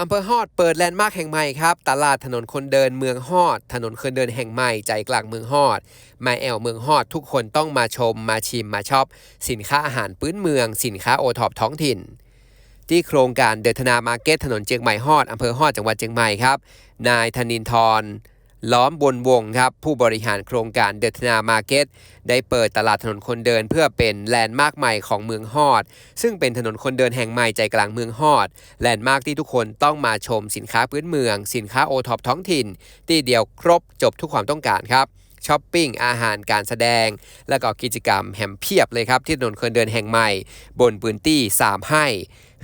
อำเภอฮอดเปิดแลนด์มาร์คแห่งใหม่ครับ ตลาดถนนคนเดินเมืองฮอด ถนนคนเดินแห่งใหม่ใจกลางเมืองฮอด มาแอลเมืองฮอด ทุกคนต้องมาชมมาชิมมาช็อป สินค้าอาหารพื้นเมือง สินค้าโอท็อปท้องถิ่น ที่โครงการเดินธนามาร์เก็ตถนนเจียงใหม่ฮอดอำเภอฮอดจังหวัดเชียงใหม่ครับ นายธนินทร ล้อมบนวงครับผู้บริหารโครงการเดินธนามาร์เก็ตได้เปิดตลาดถนนคนเดินเพื่อเป็นแลนด์มาร์คใหม่ของเมืองฮอด ซึ่งเป็นถนนคนเดินแห่งใหม่ใจกลางเมืองฮอด แลนด์มาร์คที่ทุกคนต้องมาชมสินค้าพื้นเมือง สินค้าโอท็อปท้องถิ่น ที่เดียวครบจบทุกความต้องการครับช้อปปิ้ง อาหารการแสดง และก็กิจกรรมแหมเพียบเลยครับ ที่ถนนคนเดินแห่งใหม่ บนพื้นที่3ให้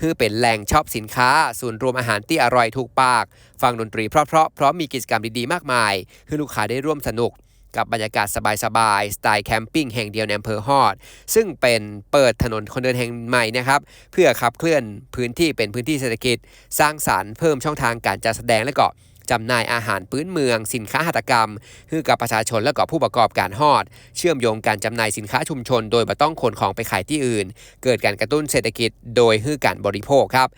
คือเป็นแหล่งช็อปสินค้า ศูนย์รวมอาหารที่อร่อยถูกปาก ฟังดนตรีเพราะๆพร้อมมีกิจกรรมดีๆมากมาย คือลูกค้าได้ร่วมสนุกกับบรรยากาศสบายๆ สไตล์แคมปิ้งแห่งเดียวในอำเภอฮอด ซึ่งเป็นเปิดถนนคนเดินแห่งใหม่นะครับ เพื่อขับเคลื่อนพื้นที่เป็นพื้นที่เศรษฐกิจ สร้างสารรค์เพิ่มช่องทางการจัดแสดงและก็ จำหน่ายอาหารพื้นเมือง สินค้าหัตถกรรมคือกับประชาชนและก็ผู้ประกอบการฮอด เชื่อมโยงการจำหน่ายสินค้าชุมชน โดยไม่ต้องขนของไปขายที่อื่น เกิดการกระตุ้นเศรษฐกิจโดยฮือการบริโภคครับ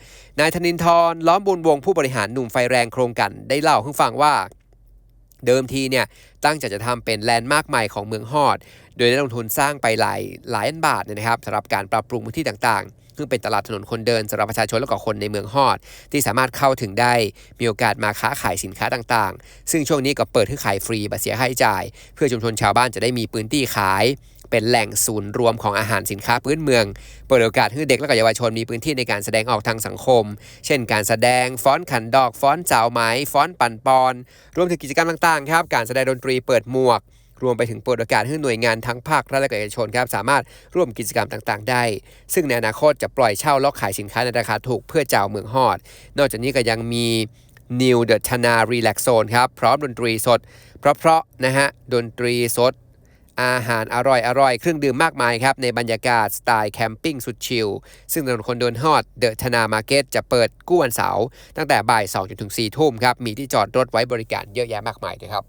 นายธนินทรล้อมบุญวงผู้บริหารหนุ่มไฟแรงโครงกันได้เล่าให้ฟังว่าเดิมทีเนี่ยตั้งใจจะทำเป็นแลนด์มาร์คใหม่ของเมืองฮอด โดยได้ลงทุนสร้างไปหลายหลายล้านบาทเนี่ยนะครับสำหรับการปรับปรุงพื้นที่ต่างๆ ซึ่งเป็นตลาดถนนคนเดินสำหรับประชาชนและก็คนในเมืองฮอด ที่สามารถเข้าถึงได้มีโอกาสมาค้าขายสินค้าต่างๆ ซึ่งช่วงนี้ก็เปิดให้ขายฟรีบัเสียค่าใช้จ่าย เพื่อชุมชนชาวบ้านจะได้มีพื้นที่ขาย เป็นแหล่งศูนย์รวมของอาหารสินค้าพื้นเมือง เปิดโอกาสให้เด็กและก็เยาวชนมีพื้นที่ในการแสดงออกทางสังคม เช่น การแสดงฟ้อนขันดอกฟ้อนเจ้าไม้ฟ้อนปั่นปอน รวมถึงกิจกรรมต่างๆครับการแสดงดนตรีเปิดหมวก รวมไปถึงเปิดโอกาสให้หน่วยงานทั้งภาครัฐและเอกชนครับสามารถร่วมกิจกรรมต่างๆ ได้ ซึ่งในอนาคตจะปล่อยเช่าล็อกขายสินค้าในราคาถูกเพื่อเจ้าเมืองฮอด นอกจากนี้ก็ยังมี New The Chana Relax Zone ครับ พร้อมดนตรีสด เพราะๆนะฮะ ดนตรีสด อาหารอร่อยอร่อยเครื่องดื่มมากมายครับ ในบรรยากาศสไตล์แคมปิ้งสุดชิล ซึ่งถนนคนเดินฮอดเดอะธนามาร์เก็ตจะเปิดกู้วันเสาร์ตั้งแต่บ่าย2จนถึง4ทุ่มครับ มีที่จอดรถไว้บริการเยอะแยะมากมายเลยครับ